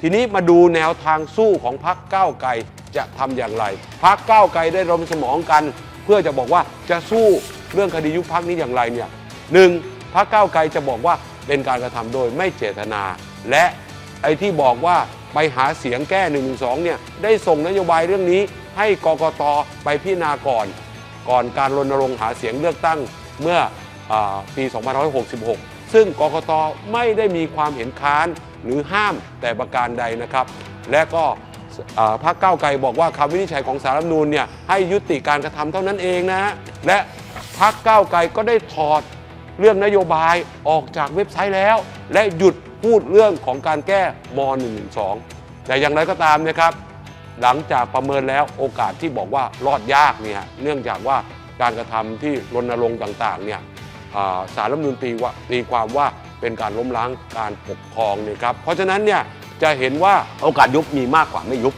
ทีนี้มาดูแนวทางสู้ของพรรคก้าวไกลจะทำอย่างไรพรรคก้าวไกลได้รมสมองกัน เพื่อจะบอกว่าจะสู้เรื่องคดียุบพักนี้อย่างไรเนี่ยหนึ่งพรรคก้าวไกลจะบอกว่าเป็นการกระทำโดยไม่เจตนา และไอ้ที่บอกว่าไปหาเสียงแก้1นึเนี่ยได้ส่งนโยบายเรื่องนี้ให้กกตไปพิจารณาก่อน ก่อนการรณรงค์หาเสียงเลือกตั้งเมื่ออปี 2566 ซึ่งกกตไม่ได้มีความเห็นค้าน หรือห้ามแต่ประการใดนะครับ และก็พรรคก้าวไกลบอกว่าคำวินิจฉัยของสารรัฐมนูญเนี่ยให้ยุติการกระทำเท่านั้นเองนะและพรรคก้าวไกลก็ได้ถอดเรื่องนโยบายออกจากเว็บไซต์แล้ว และหยุดพูดเรื่องของการแก้ม .112 แต่อย่างไรก็ตามนะครับ หลังจากประเมินแล้วโอกาสที่บอกว่ารอดยากเนี่ยเนื่องจากว่าการกระทำที่รณรงค์ต่างๆเนี่ยสารรัฐมนูญตีว่าตีความว่า เป็นการล้มล้างการปกครองเนี่ยครับเพราะฉะนั้นเนี่ยจะเห็นว่าโอกาสยุบมีมากกว่าไม่ยุบ